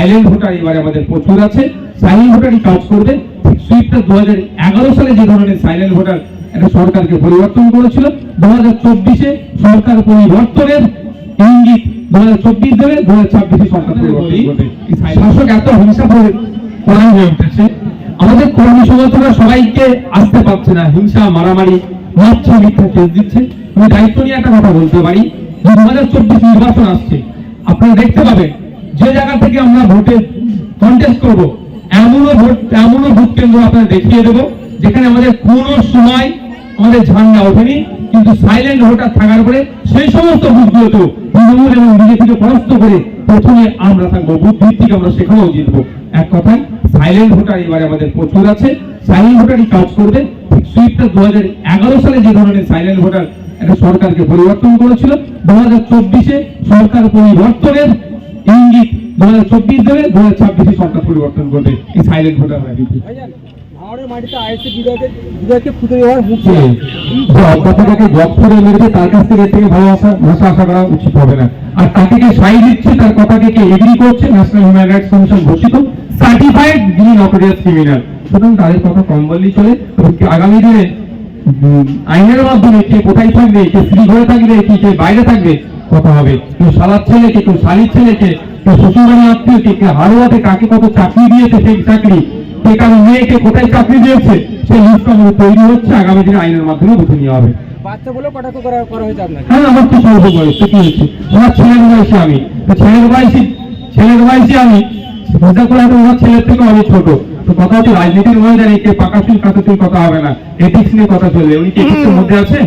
Silent voter এবারে আমাদের প্রচুর আছে। সাইলেন্ট ভোটারই কাজ করবে। সুইপটা দু হাজার এগারো সালে যে ধরনের সাইলেন্ট ভোটার একটা সরকারকে পরিবর্তন করেছিল দু হাজার চব্বিশে সরকার পরিবর্তনের ইঙ্গিত দু হাজার চব্বিশ দেবে দু হাজার ছাব্বিশে সরকার শাসক এত হিংসা প্রধান হয়ে উঠেছে। আমাদের কর্মী সমর্থকরা সবাইকে আসতে পারছে না, হিংসা, মারামারি মারছে মিথ্যা কেস দিচ্ছে। আমি দায়িত্ব নিয়ে একটা কথা বলতে পারি। দু হাজার চব্বিশ নির্বাচন আসছে, আপনারা দেখতে পাবেন যে জায়গা থেকে আমরা ভোটে কন্টেস্ট করব, এমনও ভোট এমনও ভোট কেন্দ্র আপনারা দেখিয়ে দেবো, যেখানে আমাদের কোনো সময় আমাদের ঝান্ডা ওঠেনি, কিন্তু সাইলেন্ট ভোটার থাকার পরে সেই সমস্ত বুথগুলোতেও তৃণমূল এবং বিজেপিকে পরাস্ত করে প্রথমে আমরা থাকব বুথ ভিত্তিক আমরা সেখানেও জিতবো। এক কথায় সাইলেন্ট ভোটার এবারে আমাদের প্রচুর আছে। সাইলেন্ট ভোটারই কাজ করবে সুইপটা দু হাজার এগারো সালে যে ধরনের সাইলেন্ট ভোটার একটা সরকারকে পরিবর্তন করেছিল দু হাজার চব্বিশে সরকার পরিবর্তনের ইঙ্গিত দু হাজার চব্বিশ দেবে দু হাজার ছাব্বিশে সরকার পরিবর্তন করবে। এই সাইলেন্ট ভোটার ভাইজান ভাঙড়ের মাটিতে আইএসসি বিধায়কের বিধায়ককে ফুটে দেওয়ার মুখ যে অধ্যাপকাকে জব করে মেরেছে তার কাছ থেকে থেকে ভালো ভাষা আশা করা উচিত হবে না। আর তাকে কে সাই দিচ্ছে তার কথাকে কে এগ্রি করছে ন্যাশনাল হিউম্যান রাইটস কমিশন ঘোষিত সার্টিফাইড গ্রিন অটোরিয়াস ক্রিমিনাল সুতরাং তাদের কথা কম বললেই চলে আগামী দিনে আইনের মাধ্যমে কে কোথায় থাকবে কে স্ত্রী ঘরে থাকবে কি কে বাইরে থাকবে কথা হবে। কেউ সালার ছেলেকে কেউ শালির ছেলেকে কেউ শ্বশুরবাড়ি আত্মীয়কে কে হারোয়াতে কাকে কত চাকরি দিয়েছে সেই চাকরি কে কারও মেয়েকে কোথায় চাকরি দিয়েছে সেই লিস্ট আমাদের তৈরি হচ্ছে আগামী দিনে আইনের মাধ্যমে বুঝে নেওয়া হবে। হ্যাঁ আমার তো স্বল্প বয়স কি হয়েছে? আমার ছেলের বয়সী আমি। তো ছেলের বয়সী ছেলের বয়সী আমি মজা করে হয়তো ছেলের থেকে আমি ছোট। তো কথা হচ্ছে রাজনীতির ময়দানে কে পাকা চুল কাঁচা চুল কথা হবে না। এথিক্স নিয়ে কথা চলবে। উনি কি এথিক্সের মধ্যে আছে?